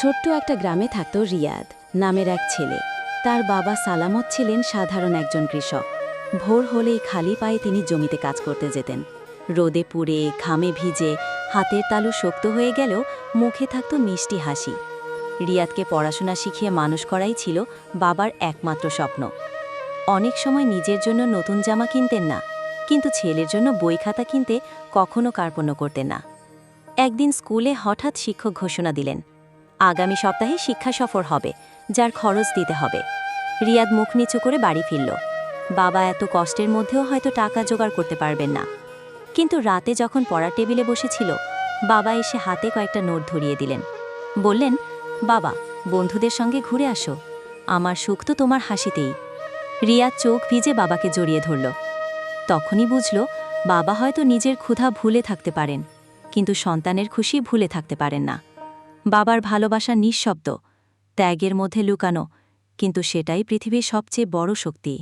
ছোট্ট একটা গ্রামে থাকত রিয়াদ, নামের এক ছেলে। তার বাবা সালামত ছিলেন সাধারণ একজন কৃষক। ভোর হলেই খালি পায়ে তিনি জমিতে কাজ করতে যেতেন। রোদে পুড়ে, ঘামে ভিজে, হাতের তালু শক্ত হয়ে গেলেও মুখে থাকত মিষ্টি হাসি। রিয়াদকে পড়াশোনা শিখিয়ে মানুষ করাই ছিল বাবার একমাত্র স্বপ্ন। অনেক সময় নিজের জন্য নতুন জামা কিনতেন না, কিন্তু ছেলের জন্য বই খাতা কিনতে কখনো কার্পণ্য করতেন না। একদিন স্কুলে হঠাৎ শিক্ষক ঘোষণা দিলেন আগামী সপ্তাহে শিক্ষা সফর হবে, যার খরচ দিতে হবে। রিয়াদ মুখ নিচু করে বাড়ি ফিরল। বাবা এত কষ্টের মধ্যেও হয়তো টাকা জোগাড় করতে পারবেন না। কিন্তু রাতে যখন পড়ার টেবিলে বসেছিল, বাবা এসে হাতে কয়েকটা নোট ধরিয়ে দিলেন। বললেন, বাবা, বন্ধুদের সঙ্গে ঘুরে আসো। আমার সুখ তো তোমার হাসিতেই। রিয়াদ চোখ ভিজে বাবাকে জড়িয়ে ধরল। তখনই বুঝল, বাবা হয়তো নিজের ক্ষুধা ভুলে থাকতে পারেন, কিন্তু সন্তানের খুশি ভুলে থাকতে পারেন না। বাবার ভালোবাসা নিঃশব্দ ত্যাগের মধ্যে লুকানো কিন্তু সেটাই পৃথিবীর সবচেয়ে বড় শক্তি।